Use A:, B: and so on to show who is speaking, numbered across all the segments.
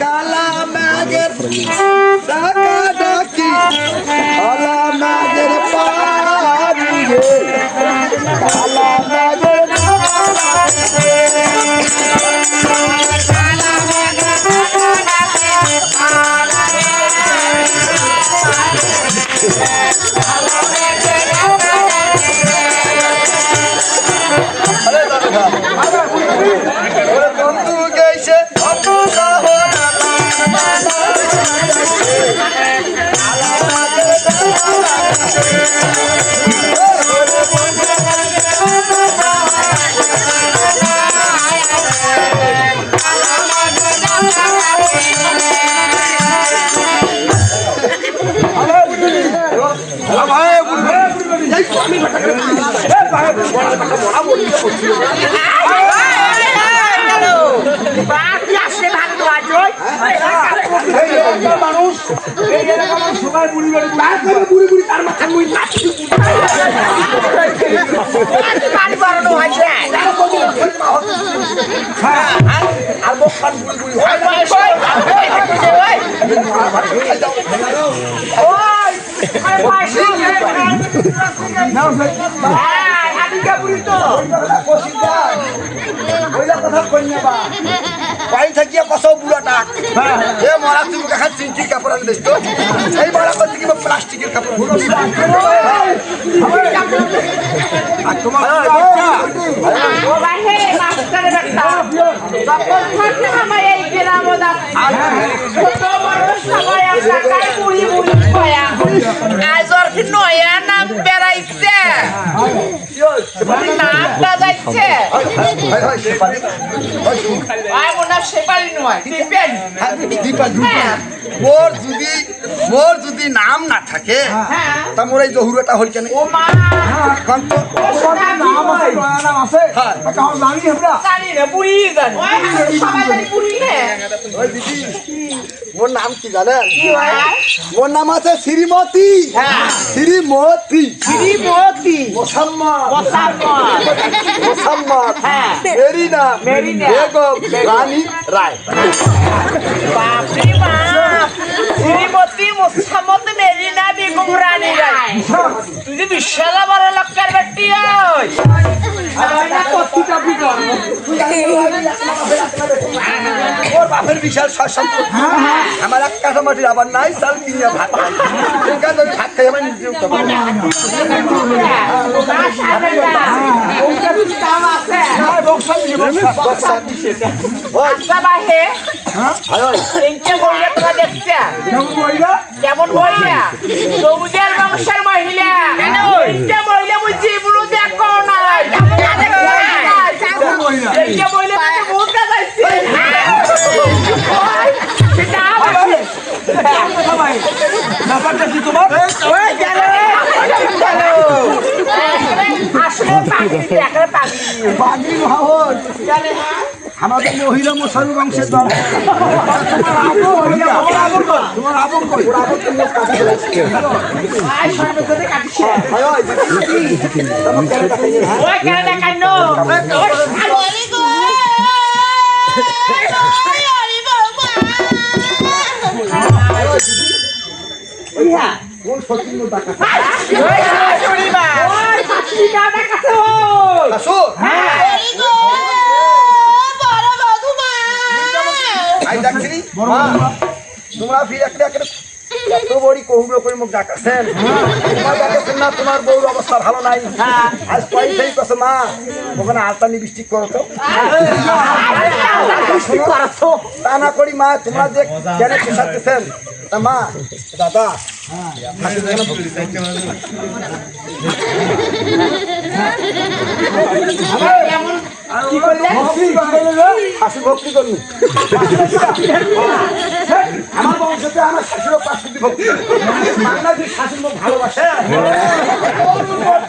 A: কালা ম্যাগের ডাকা ডাকি কালা ম্যাগের রে। কালা মানুষ সবাই বুড়ি বুড়ি বুড়ি তার মাথা মুই লাঠি আর মুখ বুড়ি বুড়ি হয় বাড়ি থাকিয়া কত বুড়া ডাক এ মরা তুমি কাকা চিন্তির কাপড় আনি দিস তো এই মরা করতে কিংবা প্লাস্টিকের কাপড় আর তোমার
B: আজর
A: মোর যদি মোর যদি নাম না থাকে
B: হ্যাঁ।
A: তা মোর এই জহুরাটা হল কেন? মোর নাম কি জানেন মোর নাম আছে শ্রীমতী। শ্রীমতী
B: শ্রীমতী
A: মোসাম্মদ
B: মোসাম্মদ
A: মেরিনা। বেগম রানী রায় ওর বাপের বিশাল সয় সম্পত্তি আমার এক কাঠা মাটির আবার নাই চাল কিনে ভাত খাই। ঠিক আমি ভাত খাই আমার নিজে উঠতে পারি না। বক্সা। ওই,
B: আচ্ছা
A: বাগরি।
B: হ্যাঁ
A: আমাদের মহিলা মশারু বংশের
B: আয় সর্বজনে কাটিছে
A: হায় ওই, দিদি, তোমার ক্যারেক্টার এই, হ্যাঁ?
B: ওই কেন কান্ন
A: কোন সতীর্ণ ডাকা? আসো, আই ডাকছিলি? মা, তোমরা ফির একটা একটা কহুলো করে মুখ ডাকাছেন ডাকাছেন না তোমার বউর অবস্থা ভালো নাই আজ কয়েকটাই কছে মা ওখানে আলতানি বৃষ্টি করো তো তা না করি মা তোমরা যে কেন পেশাতেছেন তা মা দাদা
B: কি করলে
A: হাসি ভক্তি করুন বংশতে আমার শাশুড়ো পাঁচটি ভক্তি বাংলাদেশ শাশুড় মুখ ভালোবাসে।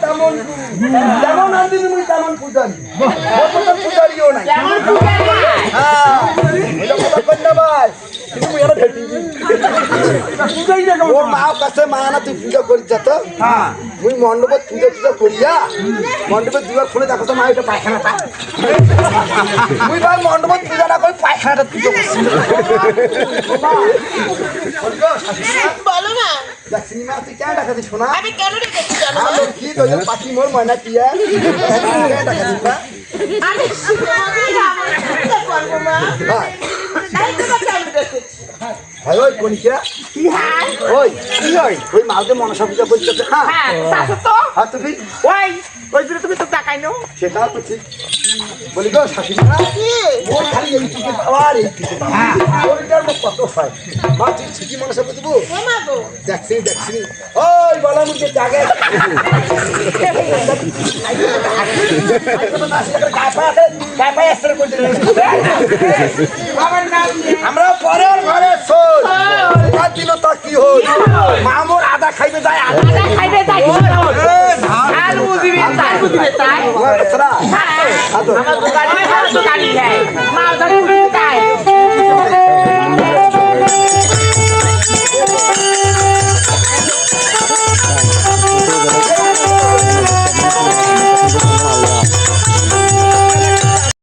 A: তেমন যেমন আনদিন মুই তেমন পূজারি। পূজারিও নাই। কন্যা ভাই কিন্তু মুই আরও ভেটি মাও কাছে মায়া না তুই পূজা করিস যা তো।
C: হ্যাঁ।
A: মুই পূজা টুজা করিয়া মণ্ডপত দুয়ার খুলে দেখো তো মা এটা পায়খানাটা। মুই ভাই মণ্ডপত পূজা না করি পায়খানাটা পুজো করছি।
D: বলো না।
A: দেখছি তুই কেন দেখাচ্ছিস শোনা?
D: আমি কেন জানো
A: কি তো পাখি মোর ময়না টিয়া কেন মা
D: আমি তোমাকে আমার সাথে করব মা
A: ভাই
D: তাই তোমাকে আমি রেখেছি
A: ভাই ওই কনিকা
B: কি হাই
A: ওই কি হয়? ওই মালকে মনসা পূজা হ্যাঁ।
B: হ্যাঁ শাশু তো।
A: আর তুমি?
B: ওই ওই জন্য তুমি তো তাকাই নো
A: সেটা তো ঠিক। বলি গো শাশুড়ি
D: কি?
A: ওর খালি আবার এইটুকু ওইটার মতো কত হয়? মা তুই ঠিকই মনসা পুজো দেবো
D: ও মা গো।
A: দেখছি দেখছি। ওই বলা মুখে জাগে। আমরা মামুর আদা খাইবে যায় আদা
B: খাইবে যায়। ধান বুঝিবে ধান বুঝিবে তাই।
A: তোমার বেচারা
B: আমার দোকানে দোকানি যায়। মা ওটা